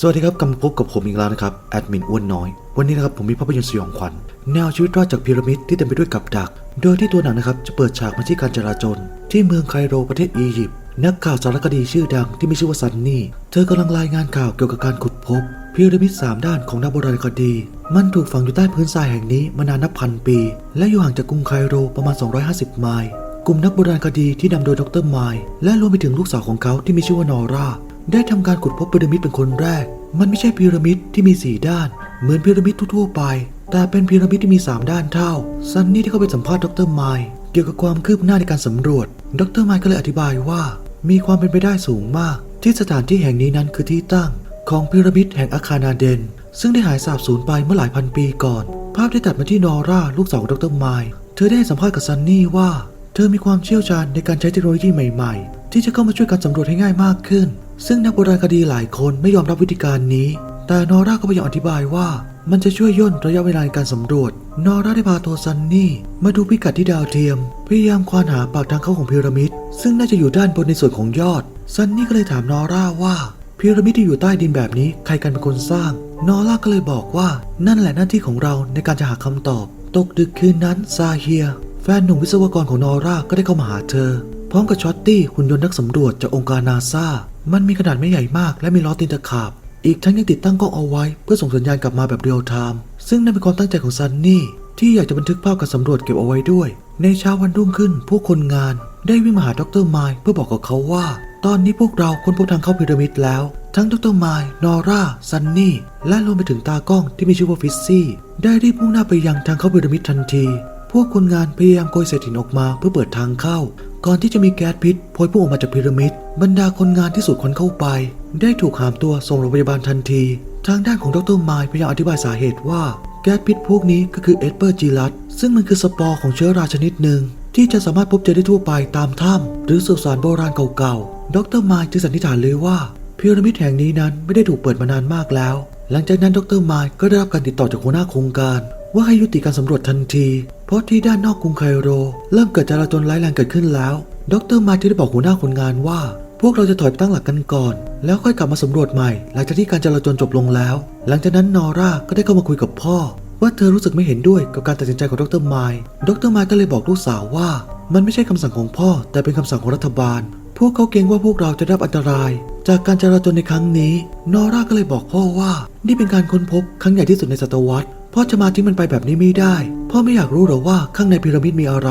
สวัสดีครับกลับมาพบกับผมอีกแล้วนะครับแอดมินอ้วนน้อย วันนี้นะครับผมมีภาพยนตร์สยองขวัญแนวชีวิตรอดจากพีระมิดที่เต็มไปด้วยกับดัก โดยที่ตัวหนังนะครับจะเปิดฉากมาที่การจราจรที่เมืองไคโรประเทศอียิปต์นักข่าวสารคดีชื่อดังที่มีชื่อว่าซันนี่ เธอกำลังรายงานข่าวเกี่ยวกับการขุดพบพีระมิดสามด้านของนักโบราณคดี มันถูกฝังอยู่ใต้พื้นทรายแห่งนี้มานานนับพันปี และอยู่ห่างจากกรุงไคโรประมาณ 250 ไมล์กลุ่มนักโบราณคดีที่นำโดยดรไมล์และรวมไปถึงลูกสาวของเขาที่มีชื่อว่านอร่า ได้ทำการขุดพบพีระมิดเป็นคนแรก มันไม่ใช่พีระมิดที่มี4ด้าน เหมือนพีระมิดทั่วๆไป แต่เป็นพีระมิดที่มี 3 ด้านเท่า ซันนี่ที่เข้าไปสัมภาษณ์ดรไมล์เกี่ยวกับความคืบหน้าในการสำรวจ ดรไมล์ก็เลยอธิบายว่า มีความเป็นไปได้สูงมาก ที่สถานที่แห่งนี้นั้นคือที่ตั้ง ของพีระมิดแห่งอาคานาเดน ซึ่งได้หายสาบสูญไปเมื่อหลายพันปีก่อน ภาพได้ตัดมาที่นอร่าลูกสาวของดรไมล์เธอได้สัมภาษณ์กับซันนี่ว่า เธอมีความเชี่ยวชาญในการใช้เทคโนโลยีใหม่ ๆ ที่จะเข้ามาช่วยการสำรวจให้ง่ายมากขึ้น ซึ่งนักโบราณคดีหลายคนไม่ยอมรับวิธีการนี้ แต่นอร่าก็พยายามอธิบายว่า มันจะช่วยย่นระยะเวลาในการสำรวจ นอร่าได้พาตัวซันนี่ มาดูพิกัดที่ดาวเทียม พยายามควานหาปากทางเข้าของพีระมิด ซึ่งน่าจะอยู่ด้านบนในส่วนของยอด ซันนี่ก็เลยถามนอร่าว่าพีระมิดที่อยู่ใต้ดินแบบนี้ใครกันเป็นคนสร้าง นอร่าก็เลยบอกว่านั่นแหละหน้าที่ของเราในการจะหาคำตอบ ตกดึกคืนนั้นซาเฮีย แฟนหนุ่มวิศวกรของนอร่าก็ได้เข้ามาหาเธอ พร้อมกับชอตตี้หุ่นยนต์นักสำรวจจากองค์การนาซา มันมีขนาดไม่ใหญ่มากและมีล้อตีนตะขาบ อีกทั้งยังติดตั้งกล้องเอาไว้ เพื่อส่งสัญญาณกลับมาแบบเรียลไทม์ ซึ่งนั่นเป็นความตั้งใจของซันนี่ ที่อยากจะบันทึกภาพการสำรวจเก็บเอาไว้ด้วย ในเช้าวันรุ่งขึ้นผู้คนงานได้วิ่งมาหาดรไมล์เพื่อบอกกับเขาว่า ตอนนี้พวกเราค้นพบทางเข้าพีระมิดแล้ว ทั้งดรไมล์นอร่า ซันนี่ และรวมไปถึงตากล้องที่มีชื่อว่าฟิซซี่ ได้รีบมุ่งหน้าไปยังทางเข้าพีระมิดทันที พวกคนงานพยายามโกยเศษหินออกมาเพื่อเปิดทางเข้า ก่อนที่จะมีแก๊สพิษพวยพุ่งออกมาจากพีระมิด บรรดาคนงานที่สูดคนเข้าไป ได้ถูกหามตัวส่งโรงพยาบาลทันที ทางด้านของดรไมล์พยายามอธิบายสาเหตุว่า แก๊สพิษพวกนี้ก็คือเอสเปอร์จีลัสซึ่งมันคือสปอร์ของเชื้อราชนิดหนึ่งที่จะสามารถพบเจอได้ทั่วไปตามถ้ำหรือสุสานโบราณเก่าๆ ดรไมล์จึงสันนิษฐานเลยว่าพีระมิดแห่งนี้นั้นไม่ได้ถูกเปิดมานานมากแล้ว หลังจากนั้นดรไมล์ก็ได้รับการติดต่อจากหัวหน้าโครงการ ว่าให้ยุติการสำรวจทันที เพราะที่ด้านนอกกรุงไคโร เริ่มเกิดจราจรร้ายแรงเกิดขึ้นแล้ว ดรไมล์ที่ได้บอกหัวหน้าคนงานว่า พวกเราจะถอยไปตั้งหลักกันก่อน แล้วค่อยกลับมาสำรวจใหม่ หลังจากที่การจราจรจบลงแล้ว หลังจากนั้นนอร่าก็ได้เข้ามาคุยกับพ่อ ว่าเธอรู้สึกไม่เห็นด้วยกับการตัดสินใจของดรไมล์ดรไมล์ก็เลยบอกลูกสาวว่า มันไม่ใช่คำสั่งของพ่อ แต่เป็นคำสั่งของรัฐบาล พวกเขาเกรงว่าพวกเราจะได้รับอันตราย จากการจราจรในครั้งนี้ นอร่าก็เลยบอกพ่อว่า นี่เป็นการค้นพบครั้งใหญ่ที่สุดในศตวรรษ พ่อจะมาทิ้งมันไปแบบนี้ไม่ได้ พ่อไม่อยากรู้หรอว่าข้างในพีระมิดมีอะไร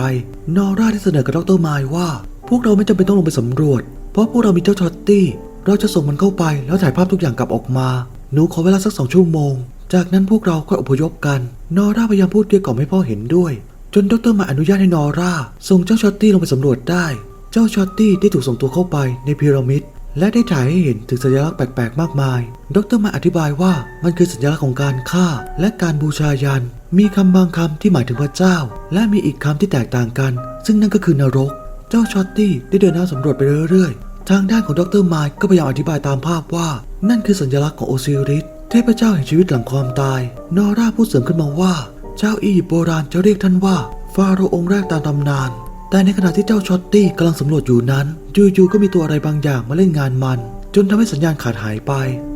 นอร่าได้เสนอกับดรไมล์ว่า พวกเราไม่จำเป็นต้องลงไปสำรวจ เพราะพวกเรามีเจ้าช็อตตี้เราจะส่งมันเข้าไปแล้วถ่ายภาพทุกอย่างกลับออกมา หนูขอเวลาสักสองชั่วโมง จากนั้นพวกเราค่อยอพยพกัน นอร่าพยายามพูดเกลี้ยกล่อมให้พ่อเห็นด้วย จนดรมาอนุญาตให้นอร่าส่งเจ้าช็อตตี้ลงไปสำรวจได้ เจ้าช็อตตี้ได้ถูกส่งตัวเข้าไปในพีระมิด และได้ถ่ายให้เห็นถึงสัญลักษณ์แปลกๆมากมาย ดรมาอธิบายว่ามันคือสัญลักษณ์ของการฆ่า และการบูชายัน มีคำบางคำที่หมายถึงพระเจ้า และมีอีกคำที่แตกต่างกัน ซึ่งนั่นก็คือนรก เจ้าชอตตี้ได้เดินหน้าสำรวจไปเรื่อยๆ ทางด้านของดรไมค์ก็พยายามอธิบายตามภาพว่า นั่นคือสัญลักษณ์ของโอซิริสเทพเจ้าแห่งชีวิตหลังความตาย นอร่าพูดเสริมขึ้นมาว่า เจ้าอียิปต์โบราณจะเรียกท่านว่า ฟาโรห์องค์แรกตามตำนาน แต่ในขณะที่เจ้าช็อตตี้กำลังสำรวจอยู่นั้นจู่ๆก็มีตัวอะไรบางอย่างมาเล่นงานมัน จนทำให้สัญญาณขาดหายไป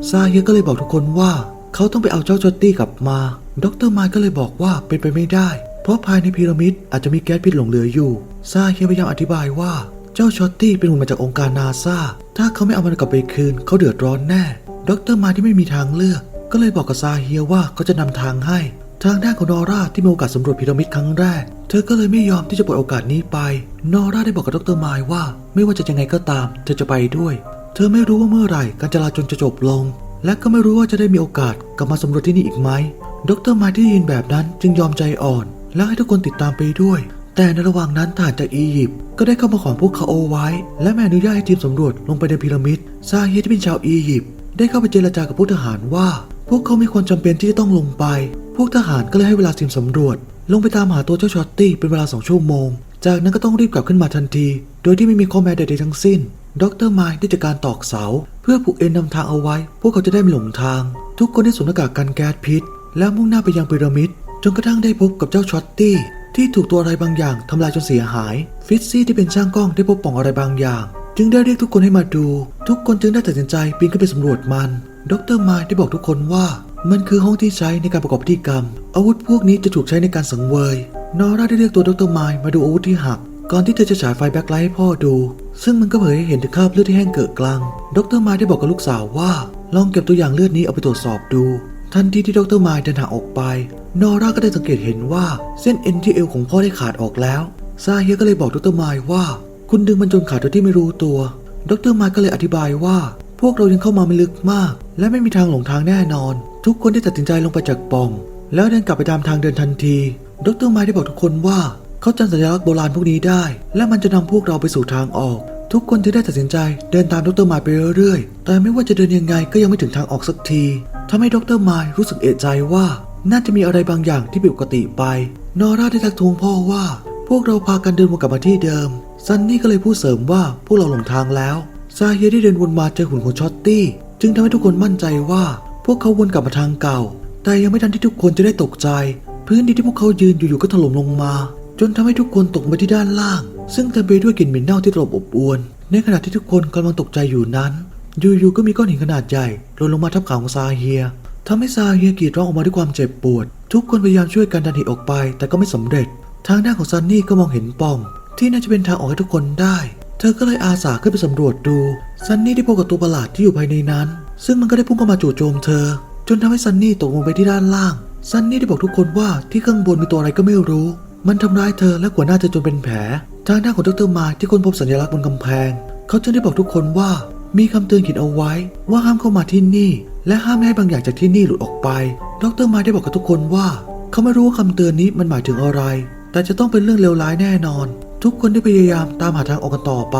ซาเฮียก็เลยบอกทุกคนว่า เขาต้องไปเอาเจ้าช็อตตี้กลับมา ดรมค์ก็เลยบอกว่าเป็นไปไม่ได้ เพราะภายในพีระมิดอาจจะมีแก๊สพิษหลงเหลืออยู่ ซาเฮียพยายามอธิบายว่า เจ้าช็อตตี้เป็นหุ่นมาจากองค์การนาซาถ้าเขาไม่เอามันกลับไปคืน เขาเดือดร้อนแน่ ดรมค์ที่ไม่มีทางเลือก ก็เลยบอกกับซาเฮียว่าเขาจะนำทางให้ ทางด้านของนอร่าที่มีโอกาสสำรวจพีระมิดครั้งแรก เธอก็เลยไม่ยอมที่จะปล่อยโอกาสนี้ไป นอร่าได้บอกกับดรไมล์ว่า ไม่ว่าจะยังไงก็ตาม เธอจะไปด้วย เธอไม่รู้ว่าเมื่อไหร่การจราจรจะจบลง และก็ไม่รู้ว่าจะได้มีโอกาสกลับมาสำรวจที่นี่อีกไหม ดรไมล์ที่ได้ยินแบบนั้นจึงยอมใจอ่อน และให้ทุกคนติดตามไปด้วย แต่ในระหว่างนั้นทหารจากอียิปต์ก็ได้เข้ามาขวางพวกเขาเอาไว้ และไม่อนุญาตให้ทีมสำรวจลงไปในพีระมิดซาเฮีที่เป็นชาวอียิปต์ ได้เข้าไปเจรจากับพวกทหารว่า พวกเขาไมีความจำเป็นที่จะต้องลงไป พวกทหารก็เลยให้เวลาทีมสำรวจ ลงไปตามหาตัวเจ้าชอตตี้เป็นเวลาสองชั่วโมง จากนั้นก็ต้องรีบกลับขึ้นมาทันที โดยที่ไม่มีข้อแม้ใดๆทั้งสิ้นดรไมล์ได้จัดการตอกเสา เพื่อผูกเอ็นนำทางเอาไว้ พวกเขาจะได้ไม่หลงทาง ทุกคนได้สวมหน้ากากกันแก๊สพิษ แล้วมุ่งหน้าไปยังพีระมิดจนกระทั่งได้พบกับเจ้าชอตตี้ที่ถูกตัวอะไรบางอย่างทำลายจนเสียหาย ฟิตซี่ที่เป็นช่างกล้องได้พบป่องอะไรบางอย่าง จึงได้เรียกทุกคนให้มาดู ทุกคนจึงได้ตัดสินใจปีนขึ้นไปสำรวจมัน ดรไมล์ได้บอกทุกคนว่า มันคือห้องที่ใช้ในการประกอบพิธีกรรม อาวุธพวกนี้จะถูกใช้ในการสังเวย นอร่าได้เรียกตัวดรไมล์มาดูอาวุธที่หัก ก่อนที่เธอจะฉายไฟแบ็คไลท์ให้พ่อดู ซึ่งมันก็เผยให้เห็นถึงคราบเลือดที่แห้งเกิดกลาง ดรไมล์ได้บอกกับลูกสาวว่า ลองเก็บตัวอย่างเลือดนี้เอาไปตรวจสอบดู ทันทีที่ดรไมล์เดินทางออกไป นอร่าก็ได้สังเกตเห็นว่าเส้นเอ็นที่เอวของพ่อได้ขาดออกแล้วซาเฮียก็เลยบอกดรไมล์ว่า คุณดึงมันจนขาดโดยที่ไม่รู้ตัว ดรไมล์ก็เลยอธิบายว่า พวกเรายังเข้ามาไม่ลึกมาก และไม่มีทางหลงทางแน่นอน ทุกคนได้ตัดสินใจลงไปจากป่อง แล้วเดินกลับไปตามทางเดินทันที ดรมล์ได้บอกทุกคนว่าเขาจำสัญลักษณ์โบราณพวกนี้ได้ และมันจะนำพวกเราไปสู่ทางออก ทุกคนจึงได้ตัดสินใจเดินตามดรมล์ไปเรื่อยๆ แต่ไม่ว่าจะเดินยังไงก็ยังไม่ถึงทางออกสักทีทำให้ดรไมล์รู้สึกเอะใจว่า น่าจะมีอะไรบางอย่างที่ผิดปกติไป นอร่าได้ทักทวงพ่อว่า พวกเราพากันเดินวนกลับมาที่เดิม ซันนี่ก็เลยพูดเสริมว่าพวกเราหลงทางแล้ว ซาเฮียได้เดินวนมาเจอหุ่นของช็อตตี้ จึงทำให้ทุกคนมั่นใจว่า พวกเขาวนกลับมาทางเก่า แต่ยังไม่ทันที่ทุกคนจะได้ตกใจ พื้นดินที่พวกเขายืนอยู่ๆก็ถล่มลงมา จนทำให้ทุกคนตกมาที่ด้านล่าง ซึ่งเต็มไปด้วยกลิ่นเหม็นเน่าที่ตลบอบอวน ในขณะที่ทุกคนกำลังตกใจอยู่นั้น อยู่ๆก็มีก้อนหินขนาดใหญ่หล่นลงมาทับขาของซาเฮียทำให้ซาเฮียกรีดร้องออกมาด้วยความเจ็บปวด ทุกคนพยายามช่วยกันดันหินออกไป แต่ก็ไม่สำเร็จ ทางด้านของซันนี่ก็มองเห็นป่อง ที่น่าจะเป็นทางออกให้ทุกคนได้ เธอก็เลยอาสาขึ้นไปสำรวจดู ซันนี่ได้พบกับตัวประหลาดที่อยู่ภายในนั้น ซึ่งมันก็ได้พุ่งเข้ามาจู่โจมเธอ จนทำให้ซันนี่ตกลงไปที่ด้านล่าง ซันนี่ได้บอกทุกคนว่าที่ข้างบนมีตัวอะไรก็ไม่รู้ มันทำร้ายเธอและกว่าหน้าเธอจนเป็นแผล ทางด้านของดรมาที่ค้นพบสัญลักษณ์บนกำแพง เขาจึงได้บอกทุกคนว่ามีคำเตือนเขียนเอาไว้ว่าห้ามเข้ามาที่นี่ และห้ามไม่ให้บางอย่างจากที่นี่หลุดออกไป ดรมาได้บอกกับทุกคนว่า เขาไม่รู้ว่าคำเตือนนี้มันหมายถึงอะไร แต่จะต้องเป็นเรื่องเลวร้ายแน่นอน ทุกคนได้พยายามตามหาทางออกกันต่อไป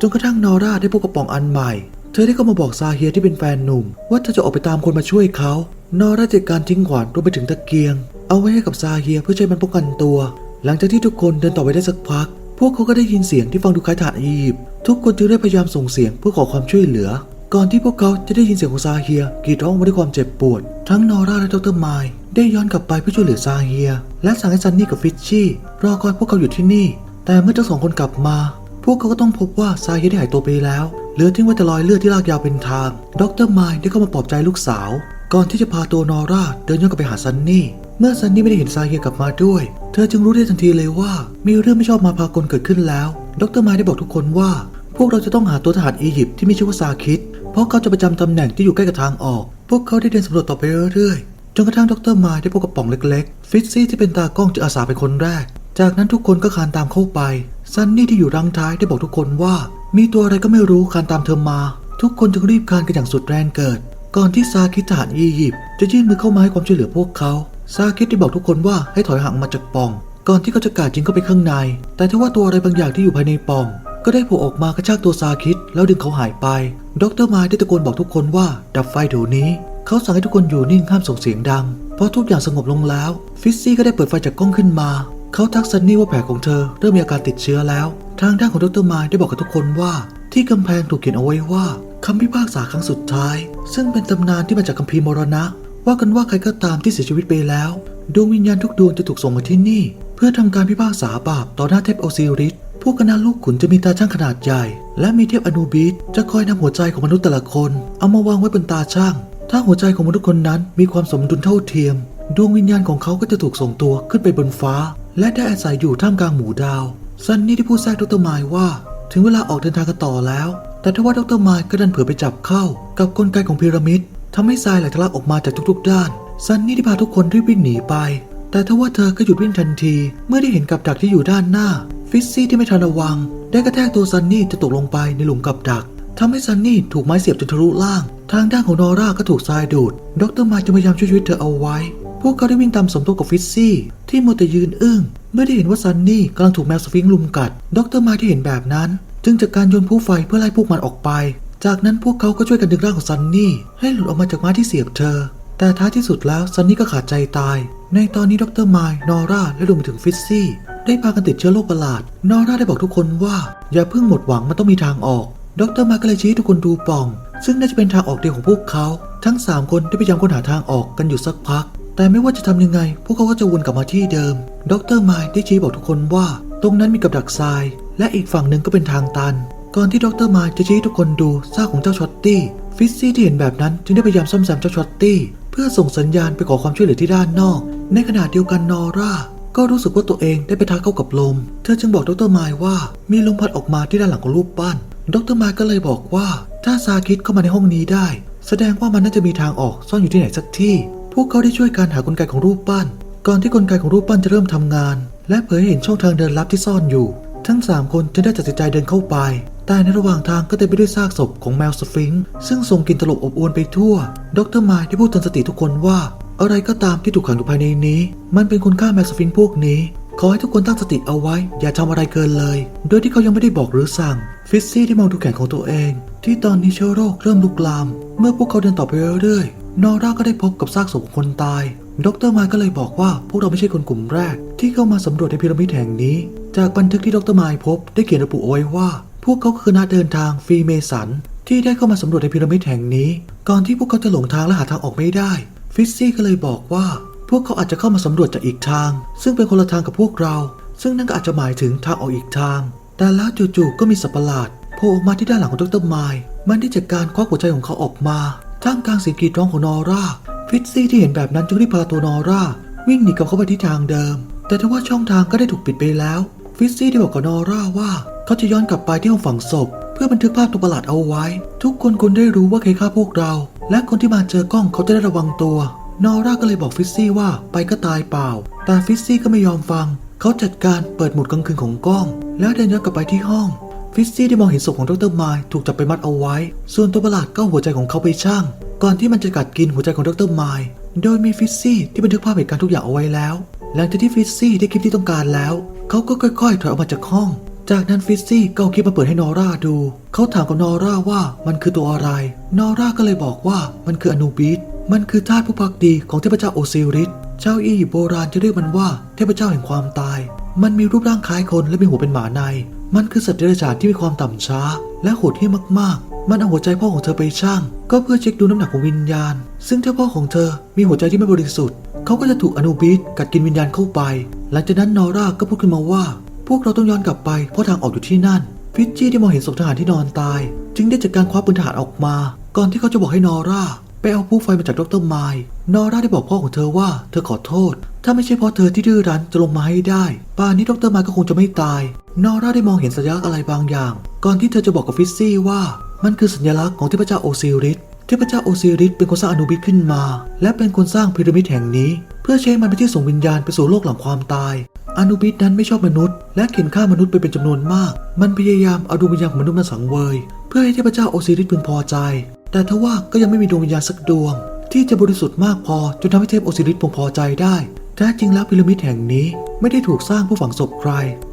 จนกระทั่งนอร่าได้พบกระป๋องอันใหม่ เธอได้เข้ามาบอกซาเฮียที่เป็นแฟนหนุ่ม ว่าเธอจะออกไปตามคนมาช่วยเขานอร่าจัดการทิ้งขวานรวมไปถึงตะเกียง เอาไว้ให้กับซาเฮียเพื่อใช้มันป้องกันตัว หลังจากที่ทุกคนเดินต่อไปได้สักพัก พวกเขาก็ได้ยินเสียงที่ฟังดูคล้ายทหารอียิปต์ทุกคนจึงได้พยายามส่งเสียงเพื่อขอความช่วยเหลือ ก่อนที่พวกเขาจะได้ยินเสียงของซาเฮียกรีดร้องมาด้วยความเจ็บปวด ทั้งนอร่าและดรไมล์ได้ย้อนกลับไปเพื่อช่วยเหลือซาเฮีย และสั่งให้ซันนี่กับฟิชชี่รอคอยพวกเขาอยู่ที่นี่ แต่เมื่อทั้งสองคนกลับมา พวกเขาก็ต้องพบว่าซาเฮียได้หายตัวไปแล้ว เหลือทิ้งไว้แต่รอยเลือดที่ลากยาวเป็นทาง ดรไมล์ได้เข้ามาปลอบใจลูกสาว ก่อนที่จะพาตัวนอร่าเดินย้อนกลับไปหาซันนี่ เมื่อซันนี่ไม่ได้เห็นซาเฮียกลับมาด้วย เธอจึงรู้ได้ทันทีเลยว่า มีเรื่องไม่ชอบมาพากลเกิดขึ้นแล้ว ดรไมล์ได้บอกทุกคนว่า พวกเราจะต้องหาตัวทหารอียิปต์ที่มีชื่อว่าซาคิด เพราะเขาจะประจำตำแหน่งที่อยู่ใกล้กับทางออก พวกเขาได้เดินสำรวจต่อไปเรื่อยๆจนกระทั่งดรไมล์ได้พบกับป่องเล็กๆ ฟิตซี่ที่เป็นตากล้องจึงอาสาเป็นคนแรก จากนั้นทุกคนก็คานตามเข้าไป ซันนี่ที่อยู่รังท้ายได้บอกทุกคนว่า มีตัวอะไรก็ไม่รู้คานตามเธอมา ทุกคนจึงรีบคานกันอย่างสุดแรงเกิด ก่อนที่ซาคิดทหารอียิปต์จะยื่นมือเข้ามาให้ความช่วยเหลือพวกเขา ซาคิดได้บอกทุกคนว่าให้ถอยห่างมาจากป่อง ก่อนที่เขาจะกาดยิงเข้าไปข้างใน แต่ถ้าว่าตัวอะไรบางอย่างที่อยู่ภายในป่อง ก็ได้โผล่ออกมากระชากตัวซาคิดแล้วดึงเขาหายไป ดรมาได้ตะโกนบอกทุกคนว่าดับไฟเดี๋ยวนี้ เขาสั่งให้ทุกคนอยู่นิ่งห้ามส่งเสียงดังพอทุกอย่างสงบลงแล้ว ฟิซซี่ก็ได้เปิดไฟจากกล้องขึ้นมา เขาทักซันนี่ว่าแผลของเธอเริ่มมีอาการติดเชื้อแล้ว ทางด้านของดรมาได้บอกกับทุกคนว่า ที่กำแพงถูกเขียนเอาไว้ว่าคำพิพากษาครั้งสุดท้าย ซึ่งเป็นตำนานที่มาจากคัมภีร์มรณะ ว่ากันว่าใครก็ตามที่เสียชีวิตไปแล้วดวงวิญญาณทุกดวงจะถูกส่งมาที่นี่ เพื่อทำการพิพากษาบาปต่อหน้าเทพโอซิริสพวกคณะลูกขุนจะมีตาช่างขนาดใหญ่ และมีเทพอนูบิสจะคอยนำหัวใจของมนุษย์แต่ละคน เอามาวางไว้บนตาช่าง ถ้าหัวใจของมนุษย์คนนั้นมีความสมดุลเท่าเทียม ดวงวิญญาณของเขาก็จะถูกส่งตัวขึ้นไปบนฟ้า และได้อาศัยอยู่ท่ามกลางหมู่ดาว ซันนี่ได้พูดแทรกดรไมล์ว่า ถึงเวลาออกเดินทางกันต่อแล้ว แต่ทว่าดรไมล์ก็ดันเผลอไปจับเข้า กับกลไกของพีระมิดทำให้ทรายไหลทะลักออกมาจากทุกๆ ด้าน ซันนี่ได้พาทุกคนรีบวิ่งหนีไป แต่ทว่าเธอก็หยุดวิ่งทันที เมื่อได้เห็นกับดักที่อยู่ด้านหน้า ฟิซซี่ที่ไม่ทันระวัง ได้กระแทกตัวซันนี่จะตกลงไปในหลุมกับดักทำให้ซันนี่ถูกไม้เสียบจนทะลุล่าง ทางด้านของนอร่าก็ถูกทรายดูด ดรไมาจึงพยายามช่วยชีวิตเธอเอาไว้ พวกเขาได้วิ่งตามสมทบกับฟิซซี่ ที่มัวแต่ยืนอึ้งเมื่อได้เห็นว่าซันนี่กำลังถูกแมวสฟิงค์ลุมกัด ดรมาที่เห็นแบบนั้น จึงจัดการโยนผู้ไฟเพื่อไล่พวกมันออกไป จากนั้นพวกเขาก็ช่วยกันดึงร่างของซันนี่ ให้หลุดออกมาจากม้าที่เสียบเธอ แต่ท้ายที่สุดแล้วซันนี่ก็ขาดใจตาย ในตอนนี้ดรมล์นอร่าและรวมไปถึงฟิซซี่ได้พากันติดเชื้อโรคประหลาด นอร่าได้บอกทุกคนว่าอย่าเพิ่งหมดหวังมันต้องมีทางออกดรมาก็เลยชี้ให้ทุกคนดูปล่อง ซึ่งน่าจะเป็นทางออกเดียวของพวกเขา ทั้ง 3 คนได้พยายามค้นหาทางออกกันอยู่สักพัก แต่ไม่ว่าจะทำยังไง พวกเขาก็จะวนกลับมาที่เดิม ดรไมล์ได้ชี้บอกทุกคนว่า ตรงนั้นมีกับดักทราย และอีกฝั่งหนึ่งก็เป็นทางตัน ก่อนที่ดรไมาจะชี้ทุกคนดูซากของเจ้าช็อตตี้ ฟิซซี่ที่เห็นแบบนั้นจึงได้พยายามซ่อมแซมเจ้าช็อตตี้ เพื่อส่งสัญญาณไปขอความช่วยเหลือที่ด้านนอก ในขณะเดียวกันนอร่าก็รู้สึกว่าตัวเองได้ไปทักเข้ากับลม เธอจึงบอกดรไมล์ว่ามีลมพัดออกมาที่ด้านหลังของรูปปั้น ดรไมล์ก็เลยบอกว่าถ้าซาคิดเข้ามาในห้องนี้ได้ แสดงว่ามันน่าจะมีทางออกซ่อนอยู่ที่ไหนสักที่ พวกเขาได้ช่วยกันหากลไกของรูปปั้น ก่อนที่กลไกของรูปปั้นจะเริ่มทำงาน และเผยให้เห็นช่องทางเดินลับที่ซ่อนอยู่ ทั้งสามคนจึงได้ตัดสินใจเดินเข้าไป แต่ในระหว่างทางก็เต็มไปด้วยซากศพของแมวสฟิงค์ซึ่งส่งกลิ่นตลบอบอวนไปทั่ว ดรไมล์ได้พูดเตือนสติทุกคนว่า อะไรก็ตามที่ถูกขังอยู่ภายในนี้ มันเป็นคุณค่าแมวสฟิงค์พวกนี้ขอให้ทุกคนตั้งสติเอาไว้ อย่าทำอะไรเกินเลย โดยที่เขายังไม่ได้บอกหรือสั่ง ฟิซซี่ได้มองดูแขนของตัวเอง ที่ตอนนี้เชื้อโรคเริ่มลุกลาม เมื่อพวกเขาเดินต่อไปเรื่อย นอร่าก็ได้พบกับซากศพของคนตาย ดรไมล์ก็เลยบอกว่าพวกเราไม่ใช่คนกลุ่มแรก ที่เข้ามาสำรวจในพีระมิดแห่งนี้ จากบันทึกที่ดรไมล์พบได้เขียนระบุเอาไว้ว่า พวกเขาคือนักเดินทางฟรีเมสันที่ได้เข้ามาสำรวจในพีระมิดแห่งนี้ ก่อนที่พวกเขาจะหลงทางและหาทางออกไม่ได้ ฟิซซี่ก็เลยบอกว่า พวกเขาอาจจะเข้ามาสำรวจจากอีกทาง ซึ่งเป็นคนละทางกับพวกเรา ซึ่งนั่นก็อาจจะหมายถึงทางออกอีกทาง แต่แล้วจู่ๆก็มีสัตว์ประหลาดโผล่ออกมาที่ด้านหลังของดรไมล์มันได้จากการควักหัวใจของเขาออกมา ท่ามกลางเสียงกรีดร้องของนอร่าฟิซซี่ที่เห็นแบบนั้นจึงรีบพาตัวนอร่าวิ่งหนีกลับเข้าไปที่ทางเดิม แต่ทว่าช่องทางก็ได้ถูกปิดไปแล้ว ฟิซซี่ได้บอกกับนอร่าว่า เขาจะย้อนกลับไปที่ห้องฝังศพ เพื่อบันทึกภาพตัวประหลาดเอาไว้ ทุกคนควรได้รู้ว่าใครฆ่าพวกเรา และคนที่มาเจอกล้องเขาจะได้ระวังตัวนอร่าก็เลยบอกฟิซซี่ว่าไปก็ตายเปล่า แต่ฟิซซี่ก็ไม่ยอมฟัง เขาจัดการเปิดหมุดกลางคืนของกล้อง แล้วเดินย้อนกลับไปที่ห้อง ฟิซซี่ได้มองเห็นศพของดรไมล์ถูกจับไปมัดเอาไว้ ส่วนตัวประหลาดก็หัวใจของเขาไปชั่งก่อนที่มันจะกัดกินหัวใจของดรไมล์โดยมีฟิซซี่ที่บันทึกภาพเหตุการณ์ทุกอย่างเอาไว้แล้ว หลังจากที่ฟิซซี่ได้คลิปที่ต้องการแล้ว เขาก็ค่อยๆ ถอยออกมาจากห้อง จากนั้นฟิซซี่ก็เอาคลิปมาเปิดให้นอร่าดู เขาถามกับนอร่าว่ามันคือตัวอะไร นอร่าก็เลยบอกว่ามันคืออนูบิสมันคือธาตุผู้พักดีของเทพเจ้าโอซิริสชาวอียิปต์โบราณจะเรียกมันว่าเทพเจ้าแห่งความตาย มันมีรูปร่างคล้ายคนและมีหัวเป็นหมาใน มันคือสัตว์เดรัจฉานที่มีความต่ำช้า และโหดเหี้ยมมากๆ มันเอาหัวใจพ่อของเธอไปช่าง ก็เพื่อเช็คดูน้ำหนักของวิญญาณ ซึ่งถ้าพ่อของเธอมีหัวใจที่ไม่บริสุทธิ์ เขาก็จะถูกอนูบิสกัดกินวิญญาณเข้าไป หลังจากนั้นนอร่าก็พูดขึ้นมาว่า พวกเราต้องย้อนกลับไปเพราะทางออกอยู่ที่นั่น ฟิจี้ได้มองเห็นศพทหารที่นอนตาย จึงได้จัดการคว้าปืนทหารออกมา ก่อนที่เขาจะบอกให้นอร่าไปเอาผู้ไฟมาจากดรไมล์นอร่าได้บอกพ่อของเธอว่าเธอขอโทษ ถ้าไม่ใช่เพราะเธอที่ดื้อรั้นจะลงมาให้ได้ ป่านนี้ดรมล์ก็คงจะไม่ตาย นอร่าได้มองเห็นสัญลักษณ์อะไรบางอย่าง ก่อนที่เธอจะบอกกับฟิซซี่ว่า มันคือสัญลักษณ์ของเทพเจ้าโอซิริสเทพเจ้าโอซิริสเป็นคนสร้างอนุบิสขึ้นมา และเป็นคนสร้างพีระมิดแห่งนี้ เพื่อใช้มันเป็นที่ส่งวิญญาณไปสู่โลกหลังความตายอนุบิสนั้นไม่ชอบมนุษย์ และเข็นฆ่ามนุษย์ไปเป็นจำนวนมาก มันพยายามเอาดวงวิญญาณของมนุษย์มาสังเวย เพื่อให้เทพเจ้าโอซิริสพึงพอใจ แต่ทว่าก็ยังไม่มีดวงวิญญาณสักดวง ที่จะบริสุทธิ์มากพอจนทำให้เทพโอซิริสพึงพอใจได้ แท้จริงแล้วพีระมิดแห่งนี้ไม่ได้ถูกสร้างเพื่อฝังศพใคร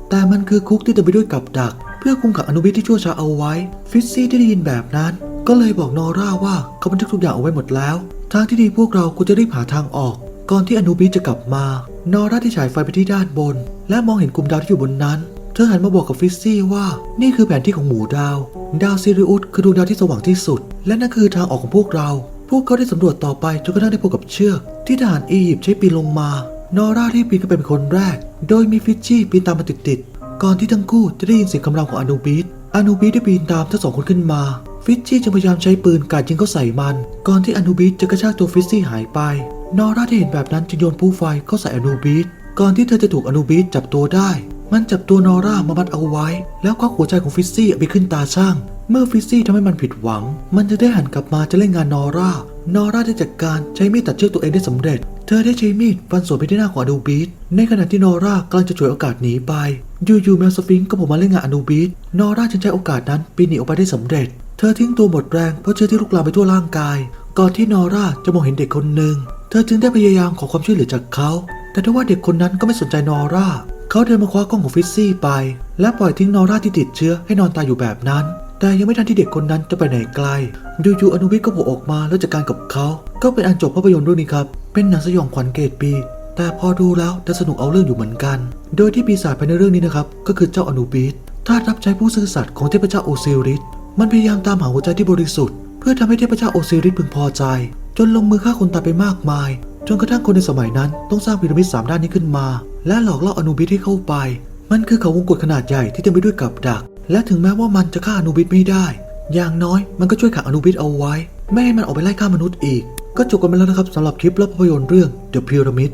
แต่มันคือคุกที่เต็มไปด้วยกับดัก เพื่อคุมขังอนุบิสที่ชั่วช้าเอาไว้ ฟิซซี่ที่ได้ยินแบบนั้น ก็เลยบอกนอร่าว่าเขาบันทึกทุกอย่างเอาไว้หมดแล้ว ทางที่ดีพวกเราควรจะรีบหาทางออก ก่อนที่อนุบิสจะกลับมา นอร่าได้ฉายไฟไปที่ด้านบน และมองเห็นกลุ่มดาวที่อยู่บนนั้น เธอหันมาบอกกับฟิซซี่ว่า นี่คือแผนที่ของหมู่ดาว ดาวซิริอุสคือดวงดาวที่สว่างที่สุด และนั่นคือทางออกของพวกเรา พวกเขาได้สำรวจต่อไปจนกระทั่งได้พบกับเชือก ที่ทหารอียิปต์ใช้ปีนลงมา นอร่าที่ปีนขึ้นไปเป็นคนแรก โดยมีฟิชชี่ปีนตามมาติดๆก่อนที่ทั้งคู่จะได้ยินเสียงคำรามของอนูบิสอนูบิสได้ปีนตามทั้งสองคนขึ้นมาฟิชชี่จึงพยายามใช้ปืนกราดยิงเข้าใส่มัน ก่อนที่อนูบิสจะกระชากตัวฟิชชี่หายไป นอร่าที่เห็นแบบนั้นจึงโยนผู้ไฟเข้าใส่อนูบิสก่อนที่เธอจะถูกอนูบิสจับตัวได้ มันจับตัวนอร่ามามัดเอาไว้ แล้วควักหัวใจของฟิซซี่ไปขึ้นตาช่าง เมื่อฟิซซี่ทำให้มันผิดหวัง มันจะได้หันกลับมาจะเล่นงานนอร่านอร่าได้จัดการใช้มีดตัดเชือกตัวเองได้สำเร็จ เธอได้ใช้มีดฟันสวนไปที่หน้าของอนูบิสในขณะที่นอร่ากำลังจะฉวยโอกาสหนีไปอยู่ๆแมวสฟิงก็ผล่มาเล่นงานอนูบิสนอร่าจึงใช้โอกาสนั้นปีนหนีออกไปได้สำเร็จ เธอทิ้งตัวหมดแรงเพราะเชื้อที่ลุกลามไปทั่วร่างกาย ก่อนที่นอร่าจะมองเห็นเด็กคนหนึ่ง เธอจึงได้พยายามขอความช่วยเหลือจากเขา แต่ทว่าเด็กคนนั้นก็ไม่สนใจนอร่า เขาเดินมาคว้ากล้องของฟิซซี่ไป และปล่อยทิ้งนอร่าที่ติดเชื้อให้นอนตายอยู่แบบนั้น แต่ยังไม่ทันที่เด็กคนนั้นจะไปไหนไกลอยู่ๆอนุวิทย์ก็โผล่ออกมาแล้วจัดการกับเขา ก็เป็นอันจบภาพยนตร์เรื่องนี้ครับ เป็นหนังสยองขวัญเกรดปีแต่พอดูแล้วจะสนุกเอาเรื่องอยู่เหมือนกัน โดยที่ปีศาจภายในเรื่องนี้นะครับ ก็คือเจ้าอนุบิสทารับใช้ผู้ซื่อสัตย์ของเทพเจ้าโอซิริส มันพยายามตามหาหัวใจที่บริสุทธิ์ เพื่อทำให้เทพเจ้าโอซิริสพึงพอใจ จนลงมือฆ่าคนตายไปมากมาย จนกระทั่งคนในสมัยนั้นต้องสร้างพีระมิดสามด้านนี้ขึ้นมา และหลอกล่ออนุบิสให้เข้าไป มันคือเขาวงกตขนาดใหญ่ที่เต็มไปด้วยกับดัก และถึงแม้ว่ามันจะฆ่าอนุบิสไม่ได้ อย่างน้อยมันก็ช่วยขังอนุบิสเอาไว้ ไม่ให้มันออกไปไล่ฆ่ามนุษย์อีก ก็จบกันไปแล้วนะครับสำหรับคลิปและภาพยนตร์เรื่อง The Pyramid